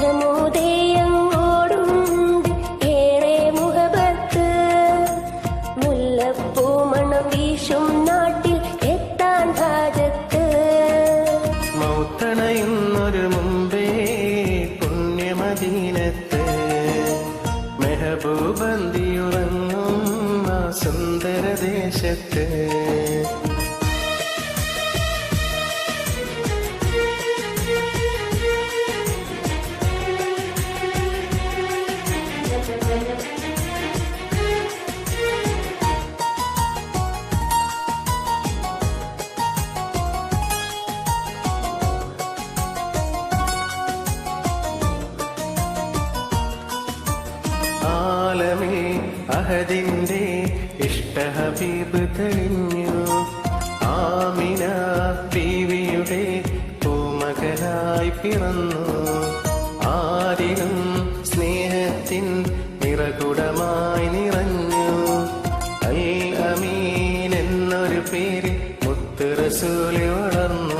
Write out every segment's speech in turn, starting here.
മെഹമൂദേയങ്ങോടുണ്ട് ഏറെ മുഹബത്ത് മുല്ലപ്പൂ മണം വീശും നാട്ടിൽ എത്താൻ ഹാജത്ത് മൗത്തണയുന്നൊരു മുമ്പേ പുണ്യമദീനത്ത്. മെഹബൂബന്തിയുറങ്ങും സുന്ദരദേശത്ത്. അഹദിന്റെ ഇഷ്ടഹബീബ് തെളിഞ്ഞു ആമിന ബീവിയുടെ പൂമകനായി പിറന്നു. ആരിലും സ്നേഹത്തിൻ നിറകുടമായി നിറഞ്ഞു. അൽ അമീൻ എന്നൊരു പേര് മുത്ത് റസൂലി വളർന്നു.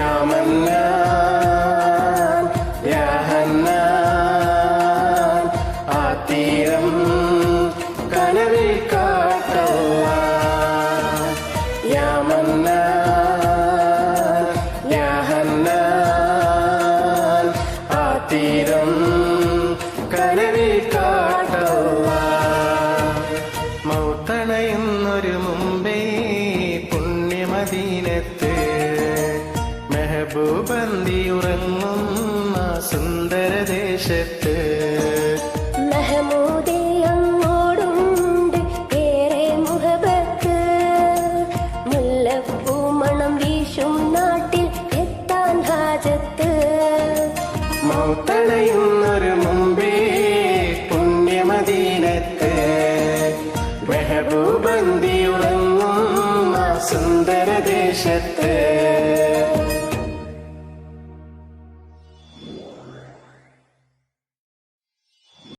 ശ്യാമന്ന നാട്ടിൽ എത്താൻ ഹാജത്ത്. മൗത്തണയുന്നൊരു മുമ്പേ പുണ്യമദീനത്ത്. മെഹബൂബന്തി ഉറങ്ങും സുന്ദര സുന്ദര